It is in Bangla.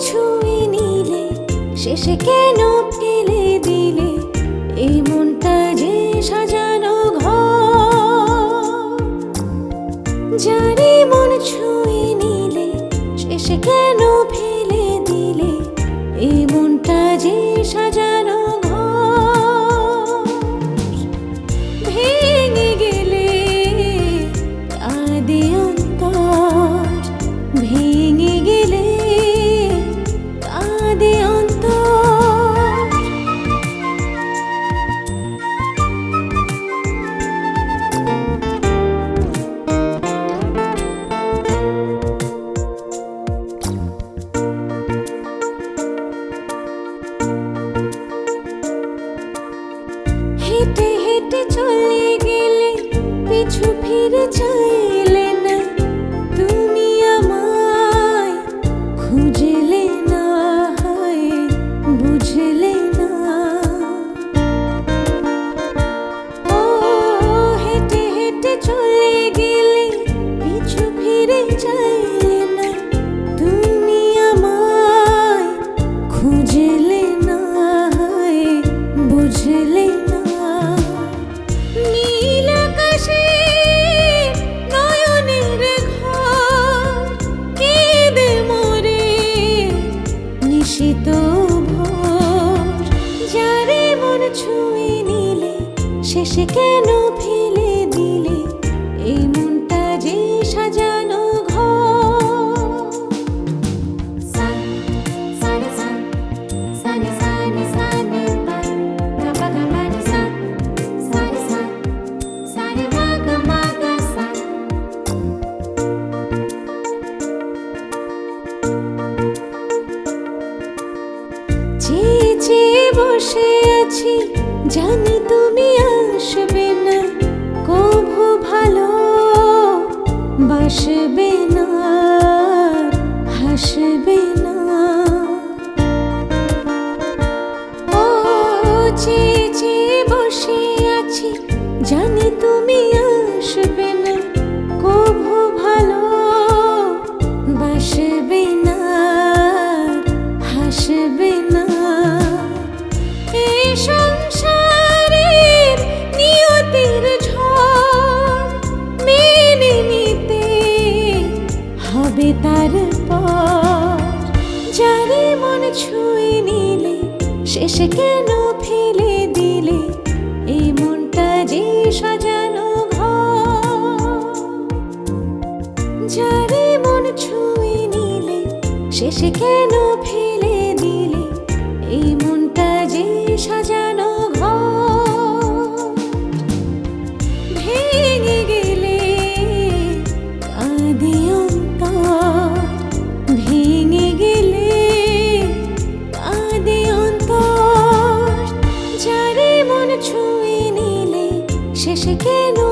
ছুঁয়ে নিলে শেষে কেন ফেলে দিলে? এই ফিরে চাইলে ছুঁয়ে নিলে শেষে কেন ফেলে দিলে? এই মনটা যে সাজানো জানি তুমি আসবে না কভু ভালো বাসবে না হাসবে না। ও চেয়ে চেয়ে বসে হবে তার পর মন ছুঁয়ে নিলে, শেষে কেন ফেলে দিলে? এই মনটা যে সাজানো ঘর। যারে মন ছুঁয়ে নিলে, শেষে কেন ফেলে শেষে কেন